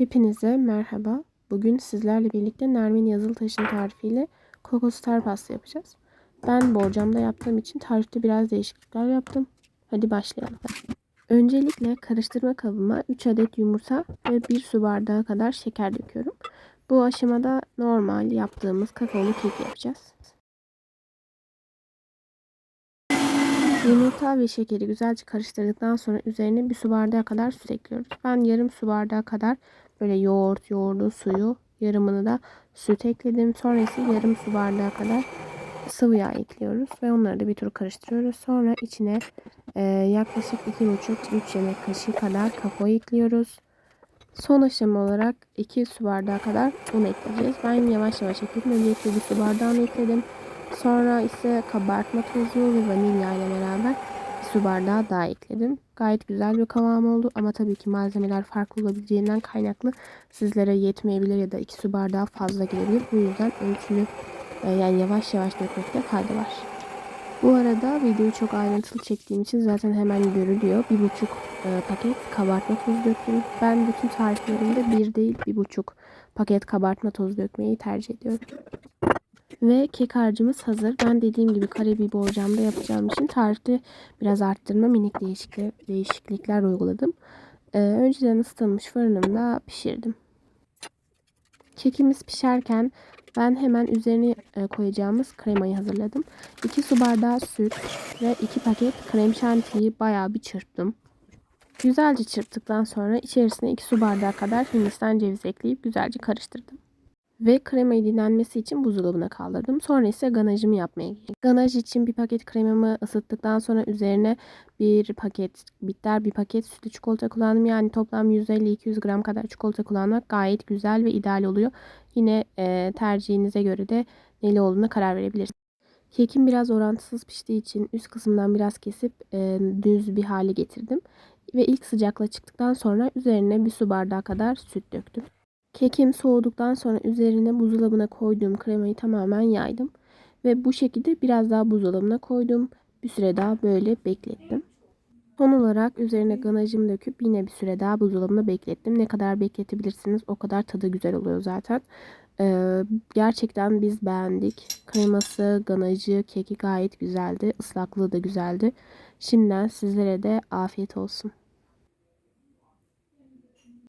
Hepinize merhaba. Bugün sizlerle birlikte Nermin Yazıltaş'ın tarifiyle kokostar pasta yapacağız. Ben borcamda yaptığım için tarifte biraz değişiklikler yaptım. Hadi başlayalım. Öncelikle karıştırma kabıma 3 adet yumurta ve 1 su bardağı kadar şeker döküyorum. Bu aşamada normal yaptığımız kakaolu kek yapacağız. Yumurta ve şekeri güzelce karıştırdıktan sonra üzerine bir su bardağı kadar süt ekliyoruz. Ben yarım su bardağı kadar böyle yoğurt, yoğurdu suyu, yarımını da süt ekledim. Sonra yarım su bardağı kadar sıvı yağ ekliyoruz ve onları da bir tur karıştırıyoruz. Sonra içine e, yaklaşık 2,5-3 yemek kaşığı kadar kakao ekliyoruz. Son aşama olarak 2 su bardağı kadar un ekleyeceğiz. Ben yavaş yavaş ekledim. Öncelikle bir su bardağını ekledim. Sonra ise kabartma tozu ve vanilya ile beraber su bardağı daha ekledim. Gayet güzel bir kıvam oldu ama tabii ki malzemeler farklı olabileceğinden kaynaklı sizlere yetmeyebilir ya da 2 su bardağı fazla gelebilir. Bu yüzden ölçülü e, yani yavaş yavaş dökmekte fayda var. Bu arada videoyu çok ayrıntılı çektiğim için zaten hemen görülüyor. Bir buçuk e, paket kabartma tozu döktüm. Ben bütün tariflerimde bir değil bir buçuk paket kabartma tozu dökmeyi tercih ediyorum. Ve kek harcımız hazır. Ben dediğim gibi kare bir borcamda yapacağım için tarifte biraz arttırma minik değişiklik, değişiklikler uyguladım. Ee, önceden ısıtılmış fırınımda pişirdim. Kekimiz pişerken ben hemen üzerine e, koyacağımız kremayı hazırladım. 2 su bardağı süt ve 2 paket krem şantiyi bayağı bir çırptım. Güzelce çırptıktan sonra içerisine 2 su bardağı kadar hindistan cevizi ekleyip güzelce karıştırdım. Ve kremayı dinlenmesi için buzdolabına kaldırdım. Sonra ise ganajımı yapmaya geçtim. Ganaj için bir paket kremamı ısıttıktan sonra üzerine bir paket bitter bir paket sütlü çikolata kullandım. Yani toplam 150-200 gram kadar çikolata kullanmak gayet güzel ve ideal oluyor. Yine e, tercihinize göre de neli olduğuna karar verebilirsiniz. Kekim biraz orantısız piştiği için üst kısımdan biraz kesip e, düz bir hale getirdim. Ve ilk sıcakla çıktıktan sonra üzerine bir su bardağı kadar süt döktüm. Kekim soğuduktan sonra üzerine buzdolabına koyduğum kremayı tamamen yaydım. Ve bu şekilde biraz daha buzdolabına koydum. Bir süre daha böyle beklettim. Son olarak üzerine ganajımı döküp yine bir süre daha buzdolabında beklettim. Ne kadar bekletebilirsiniz o kadar tadı güzel oluyor zaten. Ee, gerçekten biz beğendik. Kreması, ganajı, keki gayet güzeldi. Islaklığı da güzeldi. Şimdiden sizlere de afiyet olsun.